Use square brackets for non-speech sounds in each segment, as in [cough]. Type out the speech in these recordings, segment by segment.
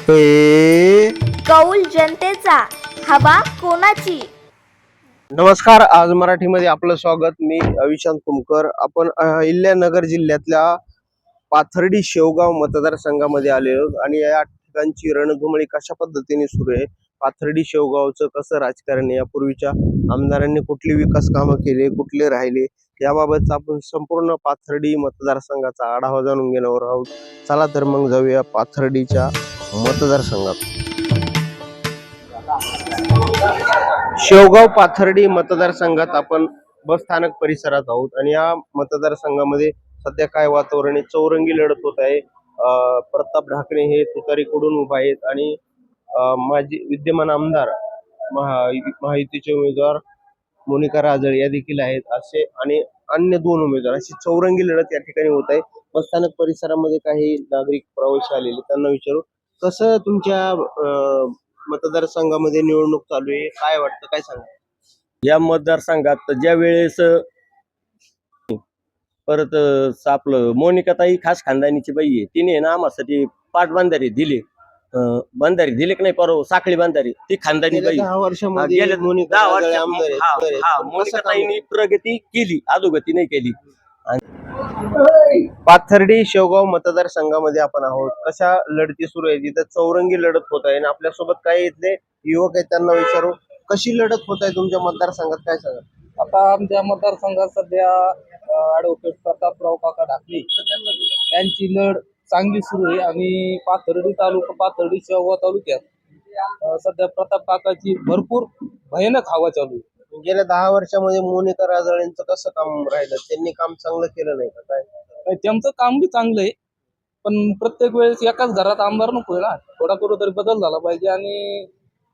हे कौल जनतेचा हवा कोणाची? नमस्कार आज मराठीमध्ये आपलं स्वागत. मी अविशांत कुमकर. आपण अहिल्यानगर जिल्ह्यातल्या पाथर्डी शेवगाव मतदारसंघामध्ये आलेलो आहोत आणि या ठिकाणची रणधुमळी कशा पद्धतीने सुरू आहे? पाथर्डी शेवगावचं कसं राजकारण आहे? यापूर्वीच्या आमदारांनी कुठली विकास कामं केले कुठले राहिले? याबाबतचा आपण संपूर्ण पाथर्डी मतदारसंघाचा आढावा जाणून घेणार आहोत. चला तर मग जाऊया पाथर्डीच्या मतदारसंघात. शेवगाव पाथर्डी मतदारसंघात आपण बस स्थानक परिसरात आहोत आणि या मतदारसंघामध्ये सध्या काय वातावरण आहे? चौरंगी लढत होत आहे. प्रताप ढाकणे हे तुतारीकडून उभा आहेत आणि माजी विद्यमान आमदार महा महायुतीचे उमेदवार मोनिका राजळ या देखील आहेत असे आणि अन्य दोन उमेदवार अशी चौरंगी लढत या ठिकाणी होत आहे. बसस्थानक परिसरामध्ये काही नागरिक प्रवेश आलेले त्यांना विचारू कसं तुमच्या अं, मतदारसंघामध्ये निवडणूक चालू आहे? काय वाटतं? काय सांगा? या मतदारसंघात ज्या वेळेस परत अं, आपलं मोनिकाताई खास खानदानीची बाई आहे तिने ना आम्हासाठी पाठ बांधारी दिली. अं, बांधारी दिले की नाही परवा? साखळी बांधारी. ती खानदानी गेल्या बाई दहा हा, वर्षामध्ये गेल्या मोनिका दहा वर्षात आहेत. हा, कसं काम मोनिकाताईंनी प्रगती केली अधोगती नाही केली. पाथर्डी शेवगाव मतदारसंघामध्ये आपण आहोत. कशा लढती सुरू आहे तिथं चौरंगी लढत होत आहे आणि आपल्यासोबत काही इथले युवक आहेत त्यांना विचारू. कशी लढत होत आहे तुमच्या मतदारसंघात काय सांगा आता आमच्या मतदारसंघात सध्या ऍडव्होकेट प्रतापराव काका ढाकणे यांची लढ चांगली सुरू आहे आणि पाथर्डी तालुका पाथर्डी शेवगाव तालुक्यात सध्या प्रताप काकाची भरपूर भयानक हवा चालू आहे. गेल्या दहा वर्षामध्ये मोनिका राजळेंचं कसं काम राहिलं? त्यांनी काम चांगलं केलं नाही का? काय? त्यांचं काम बी चांगलं आहे. पण प्रत्येक वेळेस एकाच घरात आमदार नको आहे ना. थोडा कुठं बदल झाला पाहिजे आणि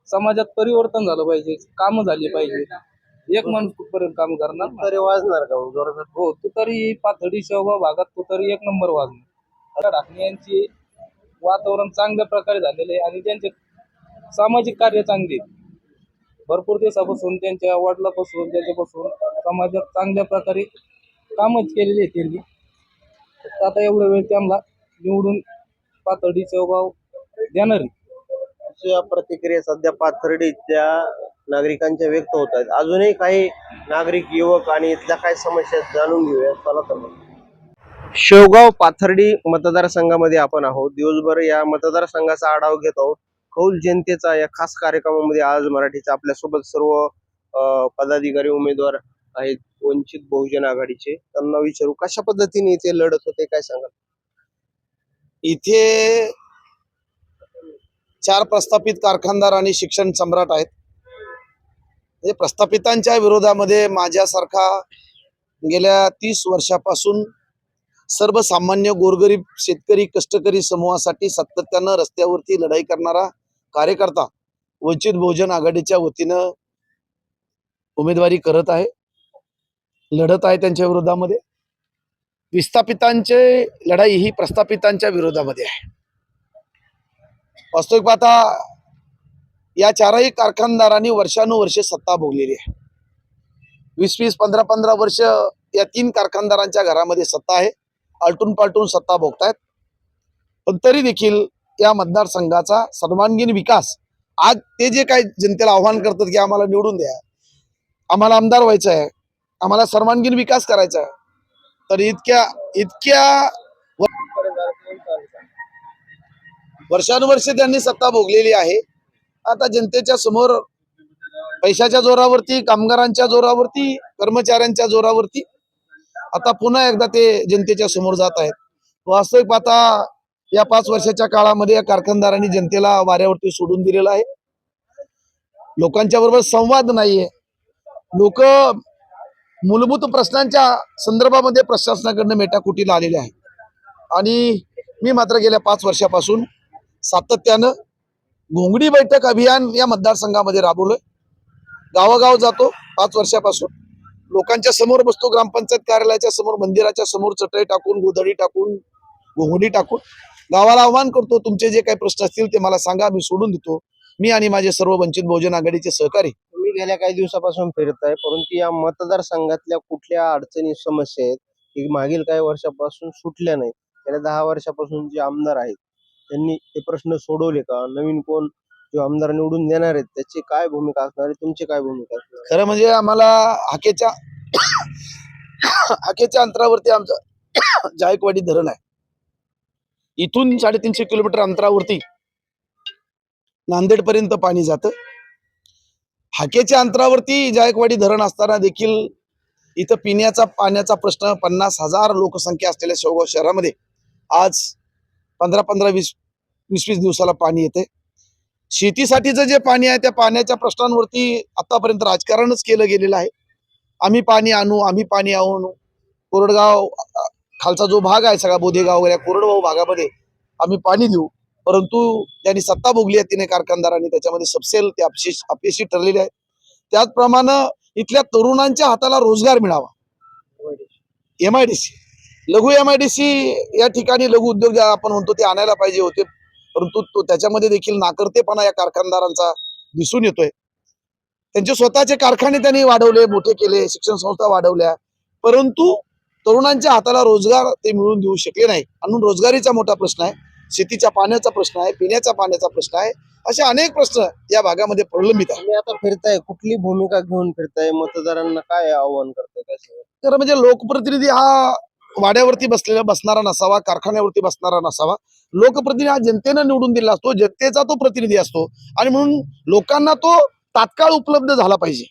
समाजात परिवर्तन झालं पाहिजे. कामं झाली पाहिजे. एक माणूस कुठपर्यंत काम करणार ना? तरी वाजणार का जोरात? हो तू तरी पाथर्डी शेवगाव भागात तू तरी एक नंबर वाजणार. आता ढाकणे यांची वातावरण चांगल्या प्रकारे झालेले आहे आणि त्यांचे सामाजिक कार्य चांगले आहेत. भरपूर दिवसापासून त्यांच्या वडिलापासून त्यांच्यापासून समाजात चांगल्या प्रकारे कामच केलेली आहे त्यांनी. फक्त आता एवढा वेळ त्यांना निवडून पाथर्डी चौगाव देणार या प्रतिक्रिया सध्या पाथर्डीच्या नागरिकांच्या व्यक्त होत आहेत. अजूनही काही नागरिक युवक आणि इथल्या काही समस्या जाणून घेऊया. चला तर शेवगाव पाथर्डी मतदारसंघामध्ये आपण आहोत. दिवसभर या मतदारसंघाचा आढावा घेत आहोत. कौल जनतेचा या खास कार्यक्रमामध्ये आज मराठीचा आपल्यासोबत सर्व पदाधिकारी उमेदवार आहेत. वंचित बहुजन आघाडीचे त्यांना विचारू कशा पद्धतीने इथे लढत होते काय सांगा इथे चार प्रस्थापित कारखानदार आणि शिक्षण सम्राट आहेत. म्हणजे प्रस्थापितांच्या विरोधामध्ये माझ्यासारखा गेल्या तीस वर्षापासून सर्वसामान्य गोरगरीब शेतकरी कष्टकरी समूहासाठी सातत्यानं रस्त्यावरती लढाई करणारा कार्यकर्ता वंचित बहुजन आघाडीच्या वतीनं उमेदवारी करत आहे. लढत आहे त्यांच्या विरोधामध्ये. विस्थापितांचे लढाई ही प्रस्थापितांच्या विरोधामध्ये आहे. वास्तविक पाहता या चारही कारखानदारांनी वर्षानुवर्षे सत्ता भोगलेली आहे. वीस वीस पंधरा पंधरा वर्ष या तीन कारखानदारांच्या घरामध्ये सत्ता आहे. आलटून पालटून सत्ता भोगतायत. पण तरी देखील या मतदारसंघाचा सर्वांगीण विकास आज ते जे काय जनतेला आव्हान करतात की आम्हाला निवडून द्या आम्हाला आमदार व्हायचं आहे आम्हाला सर्वांगीण विकास करायचा तर इतक्या इतक्या वर्षानुवर्षे त्यांनी सत्ता भोगलेली आहे. आता जनतेच्या समोर पैशाच्या जोरावरती कामगारांच्या जोरावरती कर्मचाऱ्यांच्या जोरावरती आता पुन्हा एकदा ते जनतेच्या समोर जात आहेत. वास्तविक पाहता या पाच वर्षाच्या काळामध्ये या कारखानदारांनी जनतेला वाऱ्यावरती सोडून दिलेलं आहे. लोकांच्या बरोबर संवाद नाहीये. लोक मूलभूत प्रश्नांच्या संदर्भामध्ये प्रशासनाकडनं मेटाकुटीला आलेले आहे. आणि मी मात्र गेल्या पाच वर्षापासून सातत्यानं घोंगडी बैठक अभियान या मतदारसंघामध्ये राबवलंय. गावागाव जातो पाच वर्षापासून. लोकांच्या समोर बसतो ग्रामपंचायत कार्यालयाच्या समोर मंदिराच्या समोर चटई टाकून गोधडी टाकून घोंगडी टाकून. गावाला आव्हान करतो तुमचे जे काही प्रश्न असतील ते मला सांगा मी सोडून देतो. मी आणि माझे सर्व वंचित बहुजन आघाडीचे सहकारी गेल्या काही दिवसापासून फिरत आहे परंतु या मतदारसंघातल्या कुठल्या अडचणी समस्या आहेत की मागील काही वर्षापासून सुटल्या नाहीत. गेल्या दहा वर्षापासून जे आमदार आहेत त्यांनी ते प्रश्न सोडवले का? नवीन कोण जो आमदार निवडून देणार आहेत त्याची काय भूमिका असणार आहे? तुमची काय भूमिका असणार खरं म्हणजे आम्हाला हाकेच्या हाकेच्या अंतरावरती आमचं जायकवाडी धरण आहे. इथून साडेतीनशे किलोमीटर अंतरावरती नांदेड पर्यंत पाणी जातं. हाकेच्या अंतरावरती जायकवाडी धरण असताना देखील इथं पिण्याचा पाण्याचा प्रश्न पन्नास हजार लोकसंख्या असलेल्या शेवगाव शहरामध्ये आज पंधरा पंधरा वीस वीस वीस दिवसाला पाणी येते शेतीसाठीचं जे पाणी आहे त्या पाण्याच्या प्रश्नांवरती आतापर्यंत राजकारणच केलं गेलेलं आहे. आम्ही पाणी आणू आम्ही पाणी आणू. कोरडगाव खालचा जो भाग आहे सगळा बोधेगाव वगैरे कोरडगाव भागामध्ये आम्ही पाणी देऊ. परंतु त्यांनी सत्ता भोगली आहे तिने कारखानदारांनी त्याच्यामध्ये सबसेल ते अपयशी अपयशी ठरलेले आहे त्याचप्रमाणे इथल्या तरुणांच्या हाताला रोजगार मिळावा. एम आय डी सी लघु एम आय डी सी या ठिकाणी लघु उद्योग आपण म्हणतो ते आणायला पाहिजे होते. परंतु तो त्याच्यामध्ये देखील नाकर्तेपणा या कारखानदारांचा दिसून येतोय. त्यांचे स्वतःचे कारखाने त्यांनी वाढवले मोठे केले शिक्षण संस्था वाढवल्या. परंतु तरुणांच्या हाताला रोजगार ते मिळवून देऊ शकले नाही. म्हणून रोजगारीचा मोठा प्रश्न आहे. शेतीच्या पाण्याचा प्रश्न आहे पिण्याच्या पाण्याचा प्रश्न आहे असे अनेक प्रश्न या भागामध्ये प्रलंबित आहे आता फिरताय कुठली भूमिका घेऊन फिरताय? मतदारांना काय आव्हान करताय? तर म्हणजे लोकप्रतिनिधी हा वाड्यावरती बसलेला बसणारा नसावा कारखान्यावरती बसणारा नसावा. लोकप्रतिनिधी हा जनतेनं निवडून दिला असतो जनतेचा तो प्रतिनिधी असतो. आणि म्हणून लोकांना तो तात्काळ उपलब्ध झाला पाहिजे.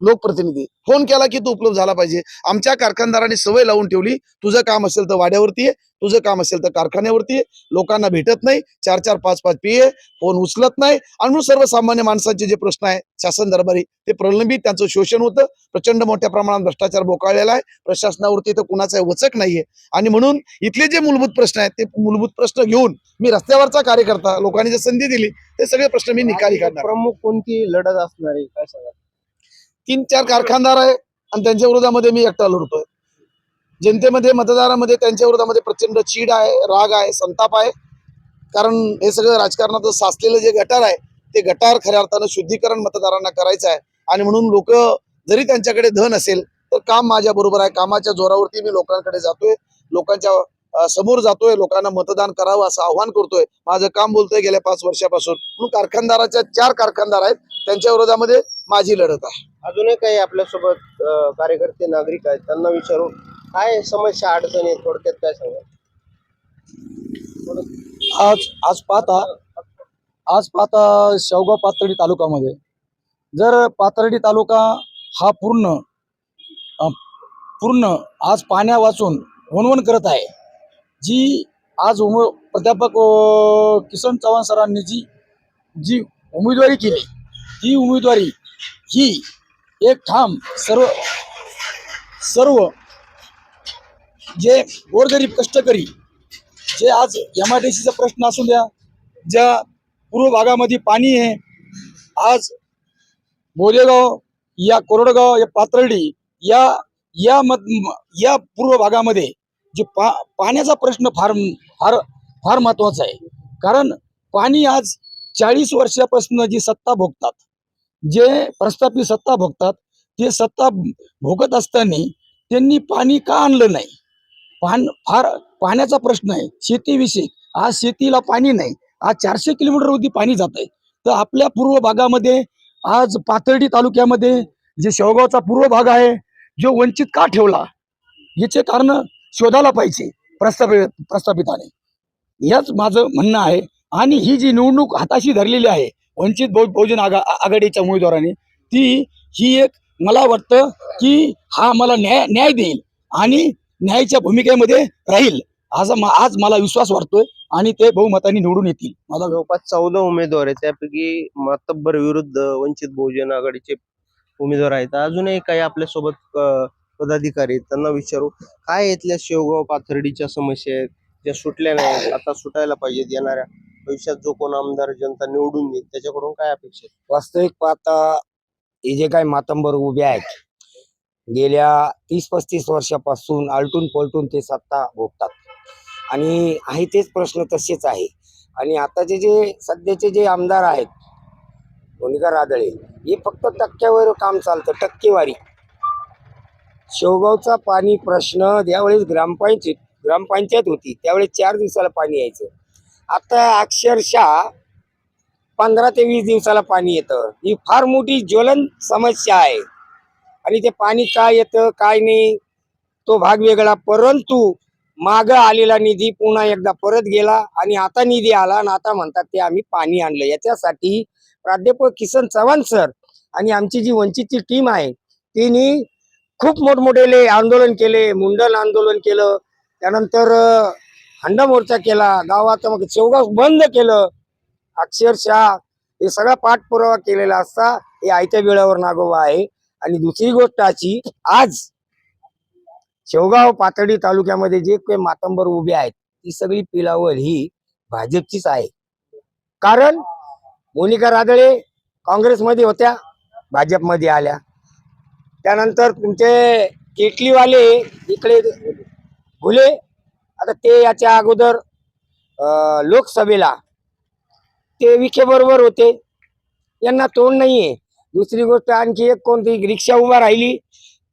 लोकप्रतिनिधी. फोन केला की तो उपलब्ध झाला पाहिजे. आमच्या कारखानदारांनी सवय लावून ठेवली तुझं काम असेल तर वाड्यावरती आहे तुझं काम असेल तर कारखान्यावरती आहे लोकांना भेटत नाही चार चार पाच पाच पिये फोन उचलत नाही. आणि सर्वसामान्य माणसाचे जे प्रश्न आहे शासन दरबारी ते प्रलंबित त्यांचं शोषण होतं. प्रचंड मोठ्या प्रमाणात भ्रष्टाचार बोकाळलेला आहे. प्रशासनावरती तर कुणाचा वचक नाहीये. आणि म्हणून इथले जे मूलभूत प्रश्न आहेत ते मूलभूत प्रश्न घेऊन मी रस्त्यावरचा कार्यकर्ता लोकांनी जर संधी दिली ते सगळे प्रश्न मी निकाली काढणार. प्रमुख कोणती लढत असणार आहे? काय सांगा तीन चार कारखानदार आहे आणि त्यांच्या विरोधामध्ये मी एकटा लढतोय. जनतेमध्ये मतदारामध्ये त्यांच्या विरोधामध्ये प्रचंड चीड आहे राग आहे संताप आहे. कारण हे सगळं राजकारणाचं साचलेलं जे गटार आहे ते गटार खऱ्या अर्थानं शुद्धीकरण मतदारांना करायचं आहे. आणि म्हणून लोक जरी त्यांच्याकडे धन असेल तर काम माझ्या बरोबर आहे. कामाच्या जोरावरती मी लोकांकडे जातोय. लोकांच्या समोर जातोय लोकांना मतदान करावं असं आव्हान करतोय. माझं काम बोलतोय गेल्या पाच वर्षापासून. म्हणून कारखानदाराच्या चार कारखानदार आहेत त्यांच्या विरोधामध्ये माझी लढत आहे. अजूनही काही आपल्यासोबत कार्यकर्ते नागरिक आहेत त्यांना विचारू काय समस्या अडचणी आहेत थोडक्यात काय सांगा आज आज पाहता आज पाहता शेवगाव पाथर्डी तालुक्यामध्ये जर पाथर्डी तालुका हा पूर्ण पूर्ण आज पाण्या वाचून वणवण करत आहे जी आज उम प्राध्यापक किसन चव्हाण सरांनी जी जी उमेदवारी केली ती उमेदवारी ही एक ठाम सर्व सर्व जे गोरगरीब कष्टकरी जे आज एम आय डी सीचा प्रश्न असू द्या ज्या पूर्व भागामध्ये पाणी आहे आज बोलेगाव या कोरडगाव या पाथर्डी या या मत या पूर्व भागामध्ये जे पा पाण्याचा प्रश्न फार फार फार महत्त्वाचा आहे. कारण पाणी आज चाळीस वर्षापासून जी सत्ता भोगतात जे प्रस्थापित सत्ता भोगतात ते सत्ता भोगत असताना त्यांनी पाणी का आणलं नाही? पान फार पाण्याचा प्रश्न आहे. शेतीविषयी आज शेतीला पाणी नाही. आज चारशे किलोमीटरवरती पाणी जात आहे तर आपल्या पूर्व भागामध्ये आज पाथर्डी तालुक्यामध्ये जे शेवगावचा पूर्व भाग आहे जो वंचित का ठेवला? याचे कारण शोधायला पाहिजे प्रस्थापित प्रस्थापिताने. याच माझं म्हणणं आहे. आणि ही जी निवडणूक हाताशी धरलेली आहे वंचित बहु बहुजन आघा आघाडीच्या उमेदवाराने ती ही एक मला वाटतं की हा मला न्याय न्याय देईल आणि न्यायाच्या भूमिकेमध्ये राहील. असा आज मला विश्वास वाटतोय आणि ते बहुमताने निवडून येतील. मला जवळपास चौदा उमेदवार आहेत. त्यापैकी मातब्बर विरुद्ध वंचित बहुजन आघाडीचे उमेदवार आहेत. अजूनही काही आपल्यासोबत पदाधिकारी त्यांना विचारू काय इथल्या शेवगाव पाथर्डीच्या समस्या आहेत ज्या सुटल्या नाही आता सुटायला पाहिजेत येणाऱ्या भविष्यात जो कोण आमदार जनता निवडून येईल त्याच्याकडून काय अपेक्षा आहेत? वास्तविक पाहता हे जे काही मातंबर उभे आहेत गेल्या तीस पस्तीस वर्षापासून आलटून पलटून ते सत्ता भोगतात. आणि आहे तेच प्रश्न तसेच आहे. आणि आताचे जे सध्याचे जे आमदार आहेत भूमिका रादळे हे फक्त टक्क्यावर काम चालतं टक्केवारी. शेवगावचा पाणी प्रश्न ज्यावेळेस ग्रामपंचायत ग्रामपंचायत होती त्यावेळेस चार दिवसाला पाणी यायचं. आता अक्षरशः पंधरा ते वीस दिवसाला पाणी येतं. ही फार मोठी ज्वलन समस्या आहे. आणि ते पाणी काय येतं काय नाही तो भाग वेगळा. परंतु माग आलेला निधी पुन्हा एकदा परत गेला आणि आता निधी आला आणि आता म्हणतात ते आम्ही पाणी आणलं. याच्यासाठी प्राध्यापक किसन चव्हाण सर आणि आमची जी वंचितची टीम आहे तिने खूप मोठमोठेले आंदोलन केले मुंडन आंदोलन केलं. त्यानंतर हंडा मोर्चा केला गावात मग शेवगाव बंद केलं. अक्षरशः हे सगळा पाठपुरावा केलेला असता हे आयत्या वेळावर नागोबा आहे. आणि दुसरी गोष्ट अशी आज शेवगाव पातळी तालुक्यामध्ये जे काही मातंबर उभे आहेत ती सगळी पिलावल ही भाजपचीच आहे. कारण मोनिका रादळे काँग्रेसमध्ये होत्या भाजपमध्ये आल्या. त्यानंतर तुमचे केटलीवाले इकडे भुले आता ते याच्या अगोदर लोकसभेला ते विखे बरोबर होते. यांना तोंड नाहीये. दुसरी गोष्ट आणखी एक कोणती रिक्षा उभा राहिली.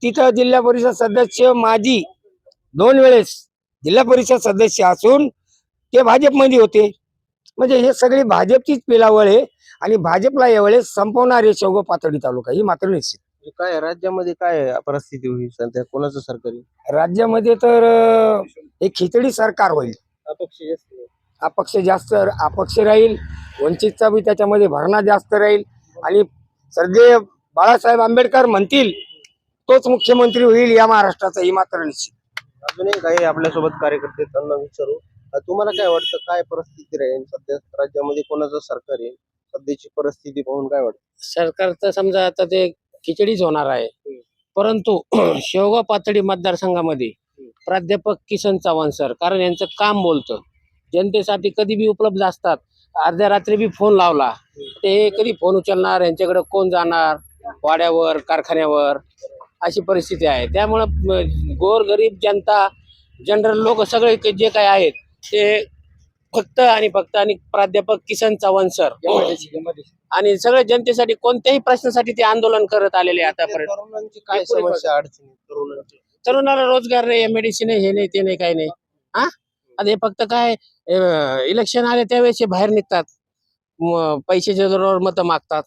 तिथं जिल्हा परिषद सदस्य माजी दोन वेळेस जिल्हा परिषद सदस्य असून ते भाजपमध्ये होते. म्हणजे हे सगळी भाजपचीच पिलावळ आहे आणि भाजपला यावेळेस संपवणार आहे शेवगाव पातळी तालुका ही मात्र निश्चित. म्हणजे काय राज्यामध्ये काय परिस्थिती होईल सध्या? कोणाचं सरकार येईल? राज्यामध्ये तर अं, एक खिचडी सरकार होईल. अपक्ष जास्त आहे. अपक्ष जास्त अपक्ष राहील. वंचितचा बी त्याच्यामध्ये भरणा जास्त राहील. आणि सर्जे बाळासाहेब आंबेडकर म्हणतील तोच मुख्यमंत्री होईल या महाराष्ट्राचा ही मात्र निश्चित. अजूनही काही आपल्यासोबत कार्यकर्ते आहेत, त्यांना विचारू. अ, तुम्हाला काय वाटतं काय परिस्थिती राहील सध्या? राज्यामध्ये कोणाचं सरकार येईल? सध्याची परिस्थिती पाहून काय वाटतं? सरकारचं समजा आता ते खिचडीच होणार आहे. परंतु [clears throat] शेवगाव पातळी मतदारसंघामध्ये प्राध्यापक किसन चव्हाण सर कारण यांचं काम बोलतं. जनतेसाठी कधी बी उपलब्ध असतात. अर्ध्या रात्री बी फोन लावला ते कधी फोन उचलणार यांच्याकडे कोण जाणार वाड्यावर कारखान्यावर अशी परिस्थिती आहे. त्यामुळं गोरगरीब जनता जनरल लोक सगळे जे काय आहेत ते फक्त आणि फक्त आणि प्राध्यापक किसन चव्हाण सर. आणि सगळ्या जनतेसाठी कोणत्याही प्रश्नासाठी ते आंदोलन करत आलेले आहे आतापर्यंत. काय समस्या अडचणी तरुणाला रोजगार नाही मेडिसिन हे नाही ते नाही काही नाही. हा? आता हे फक्त काय इलेक्शन आले त्यावेळेस हे बाहेर निघतात. पैशाच्या जोरावर मतं मागतात.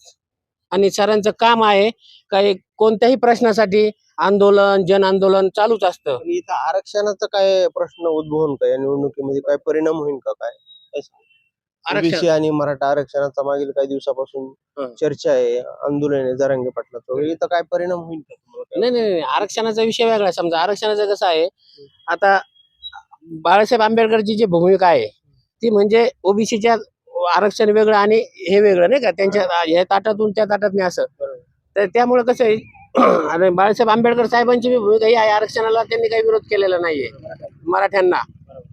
आणि सरांचं काम आहे काही कोणत्याही प्रश्नासाठी आंदोलन जन आंदोलन चालूच असतं. इथं आरक्षणाचा काय प्रश्न उद्भवून का या निवडणुकीमध्ये काय परिणाम होईल का काय? आरक्षण. आणि मराठा आरक्षणाचा मागील काही दिवसापासून. चर्चा आहे आंदोलन आहे जरांगे पाटलाचं. वगैरे इथं काय परिणाम होईल का तुम्हाला काय नाही नाही नाही, आरक्षणाचा विषय वेगळा आहे. समजा आरक्षणाचं कसं आहे आता बाळासाहेब आंबेडकरची जी भूमिका आहे ती म्हणजे ओबीसीच्या आरक्षण वेगळं आणि हे वेगळं नाही का? त्यांच्या ह्या ताटातून त्या ताटात नाही असं. तर त्यामुळे कसं आहे [clears throat] आणि बाळासाहेब आंबेडकर साहेबांची बी भूमिका ही आहे आरक्षणाला त्यांनी काही विरोध केलेला नाहीये. मराठ्यांना.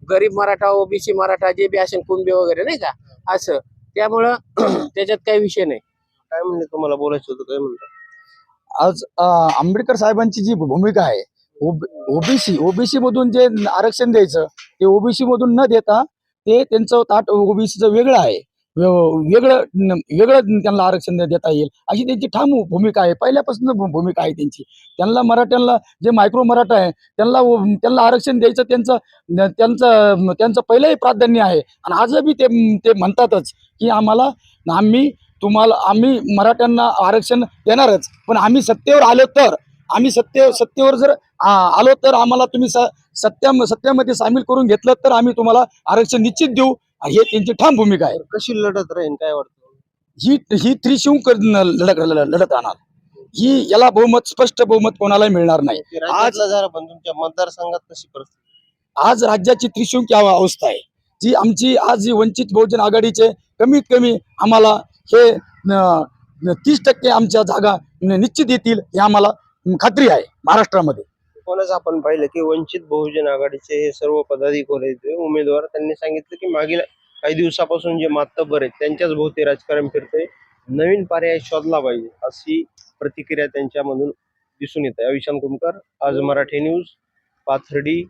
गरीब मराठा ओबीसी मराठा जे बी असेल कुणबी वगैरे नाही का? असं. त्यामुळं [clears throat] त्याच्यात काही विषय नाही. काय म्हणले तुम्हाला? बोलायचं होतं काय म्हणतात आज आंबेडकर साहेबांची जी भूमिका आहे ओबीसी ओबीसी मधून जे आरक्षण द्यायचं ते ओबीसी मधून न देता ते त्यांचं ताट ओबीसीचं वेगळं आहे. वेगळं वेगळं त्यांना आरक्षण देता येईल. अशी त्यांची ठाम भूमिका आहे. पहिल्यापासून भूमिका आहे त्यांची. त्यांना मराठ्यांना जे मायक्रो मराठा आहे त्यांना त्यांना आरक्षण द्यायचं त्यांचं त्यांचं त्यांचं पहिलंही प्राधान्य आहे. आणि आजही ते ते म्हणतातच की आम्हाला आम्ही तुम्हाला आम्ही मराठ्यांना आरक्षण देणारच. पण आम्ही सत्तेवर आलो तर आम्ही सत्ते सत्तेवर जर आलो तर आम्हाला तुम्ही स- सत्या सत्तेमध्ये सामील करून घेतलं तर आम्ही तुम्हाला आरक्षण निश्चित देऊ. ही त्यांची ठाम भूमिका आहे. कशी लढत राहील काय वाटतं? ही ही त्रिशंक लढत लढत राहणार. ही याला बहुमत स्पष्ट बहुमत कोणाला मिळणार नाही. पण तुमच्या मतदारसंघात कशी परिस्थिती आज राज्याची त्रिशंकी अव- अवस्था आहे. जी आमची आज जी वंचित बहुजन आघाडीचे कमीत कमी आम्हाला हे तीस टक्के आमच्या जागा निश्चित येतील हे आम्हाला खात्री आहे महाराष्ट्रामध्ये. कोणच आपण पाहिलं की वंचित बहुजन आघाडीचे हे सर्व पदाधिकारी उमेदवार त्यांनी सांगितलं की मागील काही दिवसापासून जे मातबर आहेत त्यांच्याच भोवती राजकारण फिरतंय. नवीन पर्याय शोधला पाहिजे अशी प्रतिक्रिया त्यांच्यामधून दिसून येते अविशांत कुमकर आज मराठी न्यूज पाथर्डी.